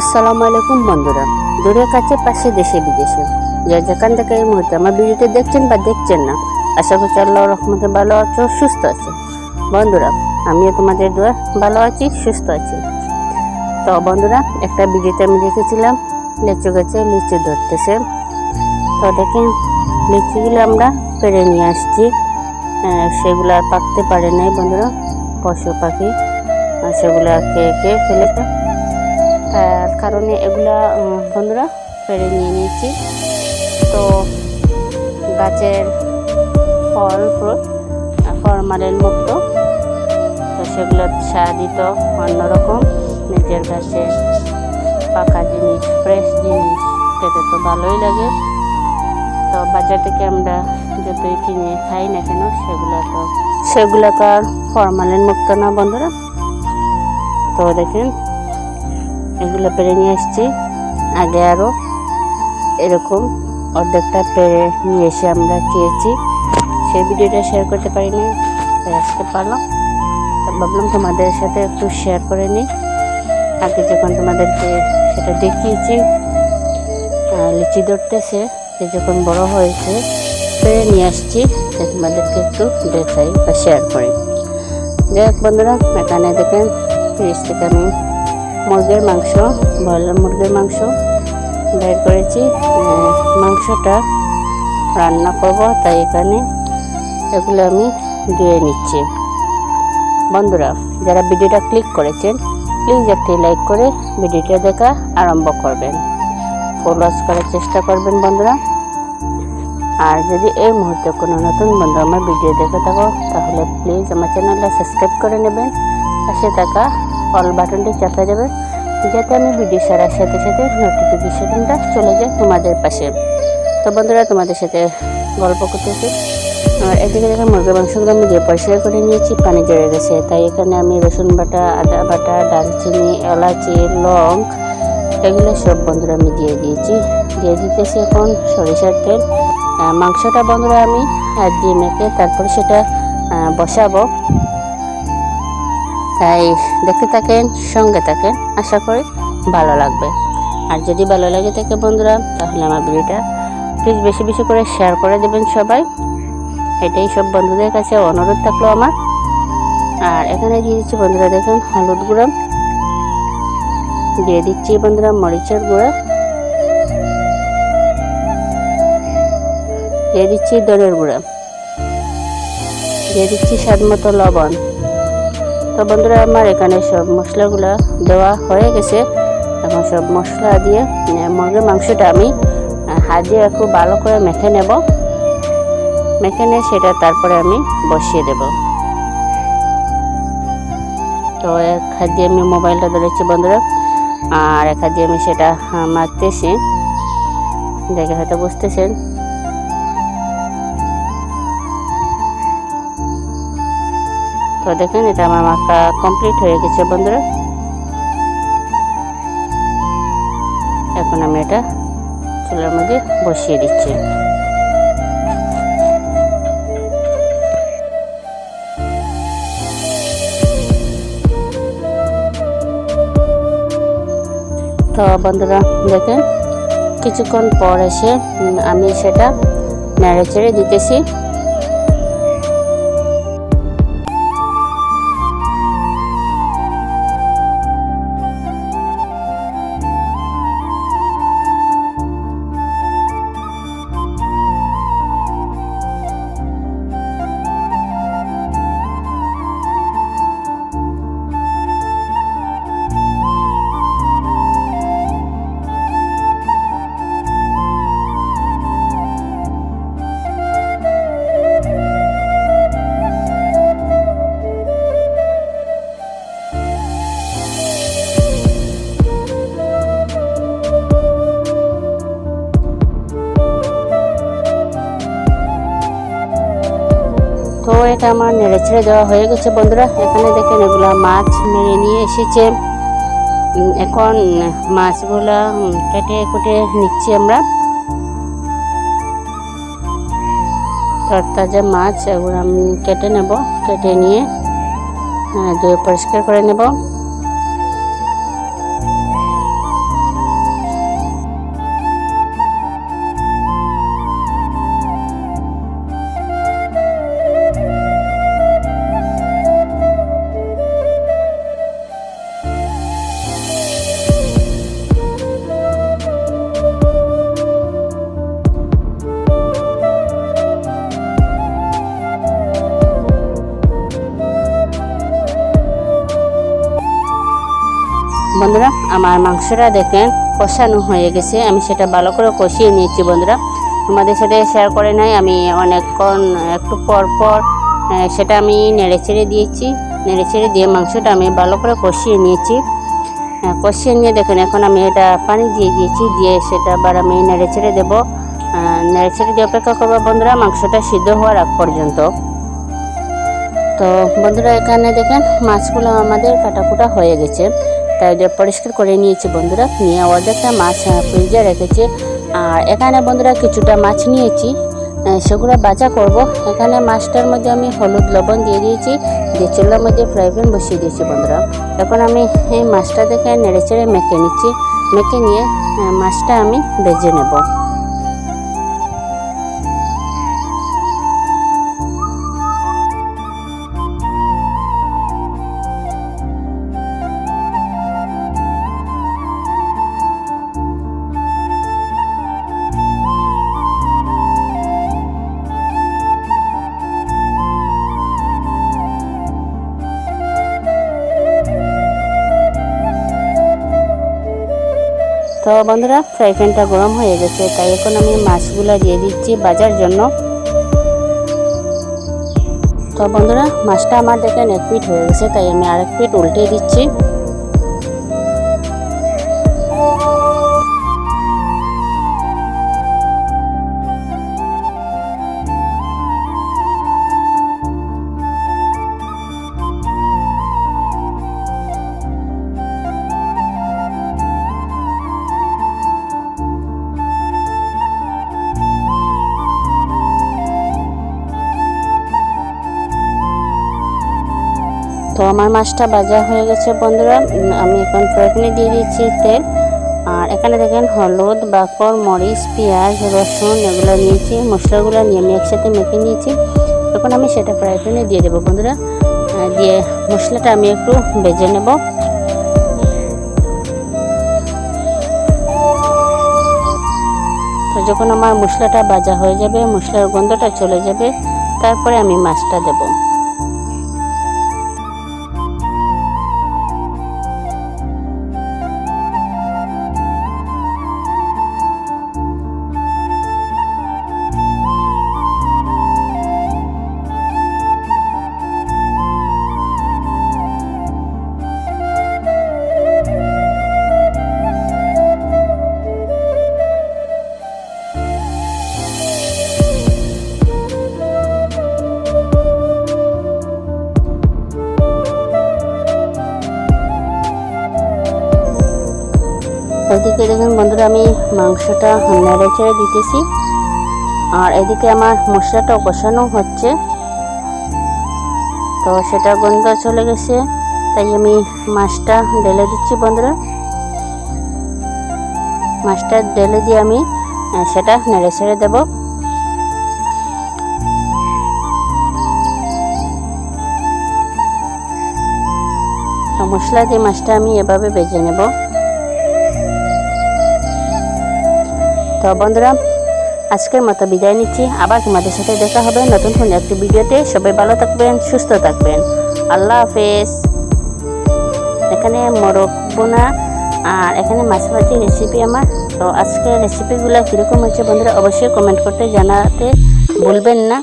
আসসালামু আলাইকুম বন্ধুরা। দূরের কাছে, পাশে দেশে, বিদেশে। যে যেখান থেকে এই মুহূর্তে আমার ভিডিওটি দেখছেন বা দেখছেন না, আশা করছি আল্লাহ রহমতে ভালো আছো, সুস্থ আছে। বন্ধুরা, আমিও তোমাদের দোয়া ভালো আছি, সুস্থ আছি। তো বন্ধুরা, একটা ভিডিওতে আমি দেখেছিলাম, লিচু গাছে লিচু ধরতেছে। তো দেখেন, লিচুগুলো আমরা পেরে নিয়ে আসছি। সেগুলো আর পাকতে পারে নাই বন্ধুরা, পশু পাখি সেগুলো খেয়ে খেয়ে ফেলেছে। তার কারণে এগুলা বন্ধুরা পেরে নিয়ে নিয়েছি। তো গাছের ফল, ফ্রুট ফরমালিন মুক্ত। তো সেগুলো স্বাদিত অন্যরকম নিজের গাছে পাকা জিনিস ফ্রেশ জিনিস খেতে তো ভালোই লাগে। তো বাজার থেকে আমরা যতই কিনে খাই না কেন, সেগুলো তো সেগুলো তো আর ফরমালিন মুক্ত না বন্ধুরা। তো দেখেন এগুলো পেরে নিয়ে এসেছি আগে আরও এরকম অর্ধেকটা পেরে নিয়ে এসে আমরা খেয়েছি। সেই ভিডিওটা শেয়ার করতে পারিনি আজকে পারলাম। ভাবলাম তোমাদের সাথে একটু শেয়ার করে নিই। আগে যখন তোমাদেরকে সেটা দেখিয়েছি লিচি ধরতেছে, সে যখন বড় হয়েছে, পেরে নিয়ে আসছি যে তোমাদেরকে একটু দেখাই বা শেয়ার করি। যাই হোক বন্ধুরা, এখানে দেখেন ফ্রিজ থেকে আমি মুরগির মাংস, ব্রয়লার মুরগির মাংস বের করেছি। মাংসটা রান্না করব, তাই এখানে এগুলো আমি ধুয়ে নিচ্ছি। বন্ধুরা, যারা ভিডিওটা ক্লিক করেছেন প্লিজ একটি লাইক করে ভিডিওটা দেখা আরম্ভ করবেন। ফুল ওয়াচ করার চেষ্টা করবেন বন্ধুরা। আর যদি এই মুহূর্তে কোনো নতুন বন্ধু আমার ভিডিও দেখে থাকো, তাহলে প্লিজ আমার চ্যানেলটা সাবস্ক্রাইব করে নেবেন। পাশে থাকা অল বাটনটি চাপে দেবেন যাতে আমি ভিডিও ছাড়ার সাথে সাথে নোটিফিকেশনটা চলে যায় তোমাদের পাশে। তো বন্ধুরা, তোমাদের সাথে গল্প করতেছি। আর এদিকে দেখে, মুরগির মাংসগুলো আমি দিয়ে পরিষ্কার করে নিয়েছি, পানি জড়ে গেছে। তাই এখানে আমি রসুন বাটা, আদা বাটা, দারচিনি, এলাচি, লং, এগুলো সব বন্ধুরা আমি দিয়ে দিয়েছি। দিয়ে দিতেছি এখন সরিষার তেল। মাংসটা বন্ধুরা আমি হাত দিয়ে মেখে তারপরে সেটা বসাবো। তাই দেখতে থাকেন, সঙ্গে থাকেন। আশা করি ভালো লাগবে। আর যদি ভালো লাগে থাকে বন্ধুরা, তাহলে আমার ভিডিওটা প্লিজ বেশি বেশি করে শেয়ার করে দেবেন সবাই। এটাই সব বন্ধুদের কাছে অনুরোধ থাকল আমার। আর এখানে দিয়ে দিচ্ছি বন্ধুরা, দেখুন, হলুদ গুঁড়ো। দিয়ে দিচ্ছি বন্ধুরা, মরিচের গুঁড়া। দিয়ে দিচ্ছি দরের গুঁড়া। দিয়ে দিচ্ছি স্বাদ মতো লবণ। তো বন্ধুরা, আমার এখানে সব মশলাগুলো দেওয়া হয়ে গেছে। এখন সব মশলা দিয়ে মুরগির মাংসটা আমি হাত দিয়ে খুব ভালো করে মেখে নেব। মেখে নিয়ে সেটা তারপরে আমি বসিয়ে দেব। তো এক হাত দিয়ে আমি মোবাইলটা ধরেছি বন্ধুরা, আর এক হাত দিয়ে আমি সেটা মারতেছি দেখে হয়তো বুঝতেছেন। তো দেখেন এটা আমার মাখা কমপ্লিট হয়ে গেছে, বন্ধুরা। এখন আমি এটা চুলার মধ্যে বসিয়ে দিচ্ছি। তো বন্ধুরা, দেখেন, কিছুক্ষণ পর এসে আমি সেটা নেড়ে চেড়ে দিতেছি। এটা আমার নেড়ে ছেড়ে দেওয়া হয়ে গেছে বন্ধুরা। এখানে দেখেন এগুলো মাছ মেরে নিয়ে এসেছে। এখন মাছগুলা কেটে কুটে নিচ্ছি আমরা। তরতাজা মাছ এগুলো আমি কেটে নেব কেটে নিয়ে আহ, ধুয়ে পরিষ্কার করে নেব। আমার মাংসটা দেখেন কষানো হয়ে গেছে। আমি সেটা ভালো করে কষিয়ে নিয়েছি বন্ধুরা। তোমাদের সাথে শেয়ার করে নাই, আমি অনেকক্ষণ, একটু পর পর সেটা আমি নেড়ে ছেড়ে দিয়েছি। নেড়ে ছেড়ে দিয়ে মাংসটা আমি ভালো করে কষিয়ে নিয়েছি। কষিয়ে নিয়ে দেখেন, এখন আমি এটা পানি দিয়ে দিয়েছি, দিয়ে সেটা আবার আমি নেড়ে ছেড়ে দেবো। নেড়ে ছেড়ে দিয়ে অপেক্ষা করব বন্ধুরা, মাংসটা সিদ্ধ হওয়ার আগ পর্যন্ত। তো বন্ধুরা, এখানে দেখেন, মাছগুলো আমাদের কাটাকুটা হয়ে গেছে। তাই পরিষ্কার করে নিয়েছি বন্ধুরা। নিয়ে অর্ধেকটা মাছ ফ্রিজে রেখেছি। আর এখানে বন্ধুরা কিছুটা মাছ নিয়েছি। সেগুলো বাজা করব। এখানে মাছটার মধ্যে আমি হলুদ লবণ দিয়ে দিয়েছি। দিয়ে চুলার মধ্যে ফ্রাই প্যান বসিয়ে দিয়েছি বন্ধুরা। এখন আমি এই মাছটা দেখে নেড়ে চেড়ে মেখে নিচ্ছি। মেখে নিয়ে মাছটা আমি বেজে নেব। তো বন্ধুরা ফ্রাই প্যানটা গরম হয়ে গেছে, তাই এখন আমি মাছগুলো দিয়ে দিচ্ছি বাজার জন্য। তো বন্ধুরা, মাছটা আমার দেখেন এক পিট হয়ে গেছে, তাই আমি আরেক পিট উল্টে দিচ্ছি। তো আমার মাছটা ভাজা হয়ে গেছে, বন্ধুরা। আমি এখন ফ্রাই প্যানে দিয়ে দিচ্ছি তেল। আর এখানে দেখেন হলুদ, বাকর, মরিচ, পেঁয়াজ, রসুন, এগুলো নিয়েছি, মশলাগুলো নিয়ে আমি একসাথে মেখে নিয়েছি। এখন আমি সেটা ফ্রাই প্যানে দিয়ে দেবো, বন্ধুরা। দিয়ে মশলাটা আমি একটু ভেজে নেব। তো যখন আমার মশলাটা ভাজা হয়ে যাবে, মশলার গন্ধটা চলে যাবে, তারপরে আমি মাছটা দেবো। ওইদিকে দেখুন বন্ধুরা, আমি মাংসটা নেড়ে চেড়ে দিতেছি। আর এদিকে আমার মশলাটা কষানো হচ্ছে। তো সেটা গন্ধ চলে গেছে। তাই আমি মাছটা ঢেলে দিচ্ছি বন্ধুরা। মাছটা ঢেলে দিয়ে আমি সেটা নেড়ে ছেড়ে দেবো। মশলা দিয়ে মাছটা আমি এভাবে বেজে নেব। তো বন্ধুরা, আজকের মতো বিদায় নিচ্ছি। আবার তোমাদের সাথে দেখা হবে নতুন কোনো একটি ভিডিওতে। সবাই ভালো থাকবেন, সুস্থ থাকবেন। আল্লাহ হাফেজ। এখানে মোরগ বোনা আর এখানে মাছ ভাজি রেসিপি আমার। তো আজকের রেসিপিগুলো কীরকম হচ্ছে বন্ধুরা, অবশ্যই কমেন্ট করতে জানাতে ভুলবেন না।